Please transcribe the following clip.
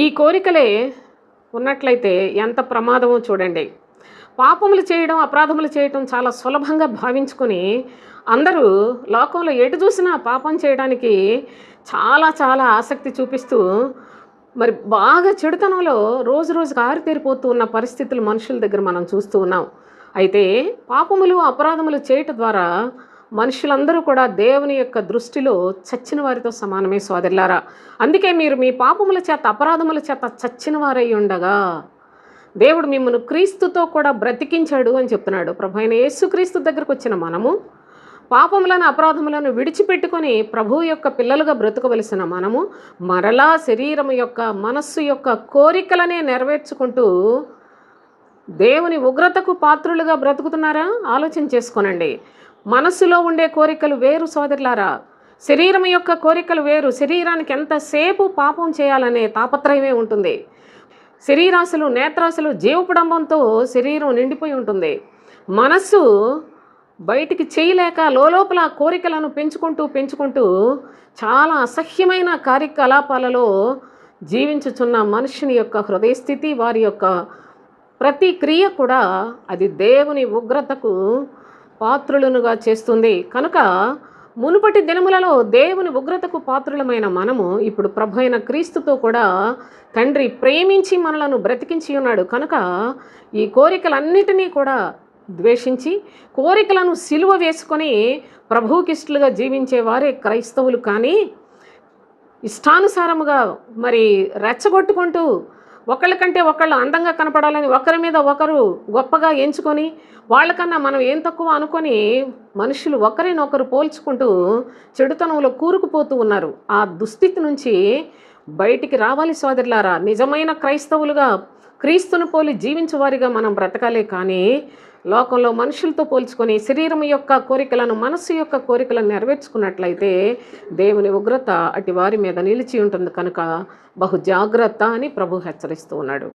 ఈ కోరికలే ఉన్నట్లయితే ఎంత ప్రమాదమో చూడండి. పాపములు చేయడం అపరాధములు చేయడం చాలా సులభంగా భావించుకొని అందరూ లోకంలో ఎటు చూసినా పాపం చేయడానికి చాలా చాలా ఆసక్తి చూపిస్తూ మరి బాగా చెడుతనంలో రోజు రోజుకు ఆరితేరిపోతూ ఉన్న పరిస్థితులు మనుషుల దగ్గర మనం చూస్తూ ఉన్నాం. అయితే పాపములు అపరాధములు చేయటం ద్వారా మనుషులందరూ కూడా దేవుని యొక్క దృష్టిలో చచ్చిన వారితో సమానమే సోదరులారా. అందుకే మీరు మీ పాపముల చేత అపరాధముల చేత చచ్చిన వారై ఉండగా దేవుడు మిమ్మల్ని క్రీస్తుతో కూడా బ్రతికించాడు అని చెప్తున్నాడు. ప్రభు అయిన యేసుక్రీస్తు దగ్గరకు వచ్చిన మనము పాపములను అపరాధములను విడిచిపెట్టుకొని ప్రభు యొక్క పిల్లలుగా బ్రతకవలసిన మనము మరలా శరీరం యొక్క మనస్సు యొక్క కోరికలనే నెరవేర్చుకుంటూ దేవుని ఉగ్రతకు పాత్రులుగా బ్రతుకుతున్నారా? ఆలోచన చేసుకోనండి. మనస్సులో ఉండే కోరికలు వేరు సోదరులారా. శరీరం యొక్క కోరికలు వేరు. శరీరానికి ఎంతసేపు పాపం చేయాలనే తాపత్రయమే ఉంటుంది. శరీరాశలు నేత్రాశలు జీవపుడంబంతో శరీరం నిండిపోయి ఉంటుంది. మనస్సు బయటికి చేయలేక లోపల కోరికలను పెంచుకుంటూ పెంచుకుంటూ చాలా అసహ్యమైన కార్యకలాపాలలో జీవించుచున్న మనుషుని యొక్క హృదయస్థితి వారి యొక్క ప్రతి క్రియ కూడా అది దేవుని ఉగ్రతకు పాత్రులనుగా చేస్తుంది. కనుక మునుపటి దినములలో దేవుని ఉగ్రతకు పాత్రులమైన మనము ఇప్పుడు ప్రభు అయిన క్రీస్తుతో కూడా తండ్రి ప్రేమించి మనలను బ్రతికించి ఉన్నాడు. కనుక ఈ కోరికలన్నిటినీ కూడా ద్వేషించి కోరికలను సిలువ వేసుకొని ప్రభువుకిష్టలుగా జీవించే వారే క్రైస్తవులు కానీ ఇష్టానుసారముగా మరి రెచ్చగొట్టుకుంటూ ఒకళ్ళకంటే ఒకళ్ళు అందంగా కనపడాలని ఒకరి మీద ఒకరు గొప్పగా ఎంచుకొని వాళ్ళకన్నా మనం ఏం తక్కువ అనుకొని మనుషులు ఒకరినొకరు పోల్చుకుంటూ చెడుతనంలో కూరుకుపోతూ ఉన్నారు. ఆ దుస్థితి నుంచి బయటికి రావాలి సోదరులారా. నిజమైన క్రైస్తవులుగా క్రీస్తును పోలి జీవించేవారిగా మనం బ్రతకాలే కానీ లోకంలో మనుషులతో పోల్చుకొని శరీరం యొక్క కోరికలను మనస్సు యొక్క కోరికలను నెరవేర్చుకున్నట్లయితే దేవుని ఉగ్రత అటు వారి మీద నిలిచి ఉంటుంది కనుక బహు జాగ్రత్త అని ప్రభు హెచ్చరిస్తూ ఉన్నాడు.